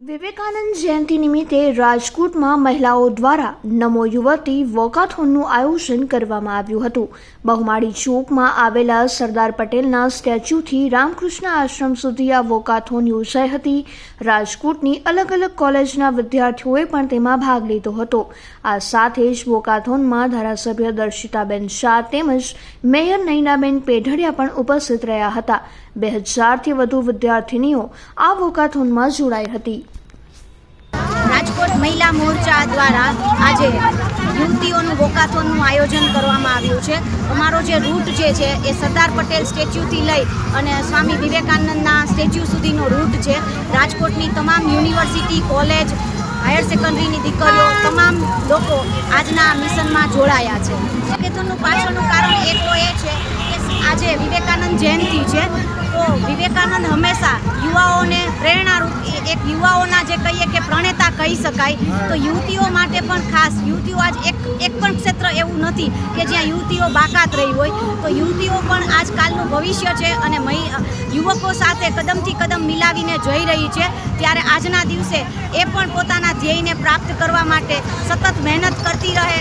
વિવેકાનંદ જયંતિ નિમિત્તે રાજકોટમાં મહિલાઓ દ્વારા નમો યુવતી વોકાથોનનું આયોજન કરવામાં આવ્યું હતું. બહુમાળી ચોકમાં આવેલા સરદાર પટેલના સ્ટેચ્યુથી રામકૃષ્ણ આશ્રમ સુધી આ વોકાથોન યોજાઈ હતી. રાજકોટની અલગ અલગ કોલેજના વિદ્યાર્થીઓએ પણ તેમાં ભાગ લીધો હતો. આ સાથે જ વોકાથોનમાં ધારાસભ્ય દર્શિતાબેન શાહ તેમજ મેયર નૈનાબેન પેઢડિયા પણ ઉપસ્થિત રહ્યા હતા. બે હજારથી વધુ વિદ્યાર્થિનીઓ આ વોકાથોનમાં જોડાઈ હતી. રાજકોટ મહિલા મોરચા દ્વારા આજે યુવતીઓનું વોકાથોનનું આયોજન કરવામાં આવ્યું છે. અમારો જે રૂટ જે છે એ સરદાર પટેલ સ્ટેચ્યુથી લઈ અને સ્વામી વિવેકાનંદના સ્ટેચ્યુ સુધીનો રૂટ છે. રાજકોટની તમામ યુનિવર્સિટી, કોલેજ, હાયર સેકન્ડરીની દીકરીઓ, તમામ લોકો આજના મિશનમાં જોડાયા છે. વોકેથોનનું પાછળનું કારણ એક તો એ છે કે આજે વિવેકાનંદ જયંતિ છે. તો વિવેકાનંદ હંમેશા યુવાઓને પ્રેરણારૂપ એક યુવાઓના કહીએ કે પ્રણેતા કહી શકાય. તો યુવતીઓ માટે પણ ખાસ, યુવતીઓ આજ એક એક પણ ક્ષેત્ર એવું નથી કે જ્યાં યુવતીઓ બાકાત રહી હોય. તો યુવતીઓ પણ આજકાલનું ભવિષ્ય છે અને યુવકો સાથે કદમથી કદમ મિલાવીને જઈ રહી છે. ત્યારે આજના દિવસે એ પણ પોતાના ધ્યેયને પ્રાપ્ત કરવા માટે સતત મહેનત કરતી રહે